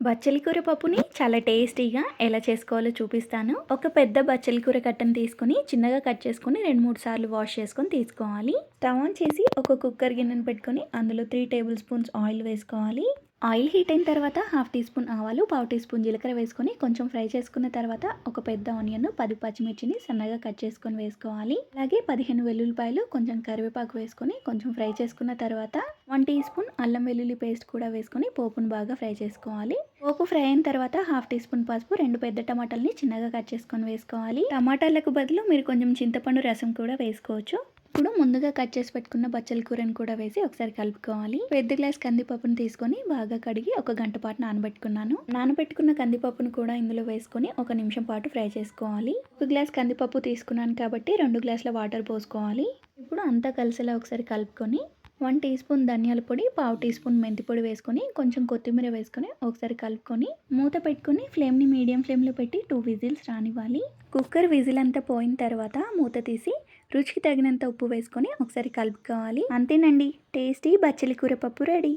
బచ్చలి కూర పప్పుని చాలా టేస్టీగా ఎలా చేసుకోవాలో చూపిస్తాను. ఒక పెద్ద బచ్చలి కూర కట్టను తీసుకొని చిన్నగా కట్ చేసుకుని రెండు మూడు సార్లు వాష్ చేసుకొని తీసుకోవాలి. స్టవ్ ఆన్ చేసి ఒక కుక్కర్ గిన్నెను పెట్టుకొని అందులో త్రీ టేబుల్ స్పూన్స్ ఆయిల్ వేసుకోవాలి. ఆయిల్ హీట్ అయిన తర్వాత హాఫ్ టీ స్పూన్ ఆవాలు పావు టీ స్పూన్ జీలకర్ర వేసుకొని కొంచెం ఫ్రై చేసుకున్న తర్వాత ఒక పెద్ద ఆనియన్ పది పచ్చిమిర్చిని సన్నగా కట్ చేసుకొని వేసుకోవాలి. అలాగే పదిహేను వెల్లుల్లిపాయలు కొంచెం కరివేపాకు వేసుకొని కొంచెం ఫ్రై చేసుకున్న తర్వాత వన్ టీ స్పూన్ అల్లం వెల్లుల్లి పేస్ట్ కూడా వేసుకొని పోపును బాగా ఫ్రై చేసుకోవాలి. పోపు ఫ్రై అయిన తర్వాత హాఫ్ టీ స్పూన్ పసుపు రెండు పెద్ద టమాటాలని చిన్నగా కట్ చేసుకొని వేసుకోవాలి. టమాటాలకు బదులు మీరు కొంచెం చింతపండు రసం కూడా వేసుకోవచ్చు. ఇప్పుడు ముందుగా కట్ చేసి పెట్టుకున్న బచ్చల కూరని కూడా వేసి ఒకసారి కలుపుకోవాలి. పెద్ద గ్లాస్ కందిపప్పును తీసుకొని బాగా కడిగి ఒక గంట పాటు నానబెట్టుకున్నాను. నానబెట్టుకున్న కందిపప్పును కూడా ఇందులో వేసుకొని ఒక నిమిషం పాటు ఫ్రై చేసుకోవాలి. ఒక గ్లాస్ కందిపప్పు తీసుకున్నాను కాబట్టి రెండు గ్లాసుల వాటర్ పోసుకోవాలి. ఇప్పుడు అంతా కలిసేలా ఒకసారి కలుపుకొని వన్ టీ స్పూన్ ధనియాల పొడి పావు టీ స్పూన్ మెంతి పొడి వేసుకొని కొంచెం కొత్తిమీర వేసుకొని ఒకసారి కలుపుకొని మూత పెట్టుకొని ఫ్లేమ్ని మీడియం ఫ్లేమ్లో పెట్టి టూ విజిల్స్ రానివ్వాలి. కుక్కర్ విజిల్ అంతా పోయిన తర్వాత మూత తీసి రుచికి తగినంత ఉప్పు వేసుకొని ఒకసారి కలుపుకోవాలి. అంతేనండి. టేస్టీ బచ్చలి కూర పప్పు రెడీ.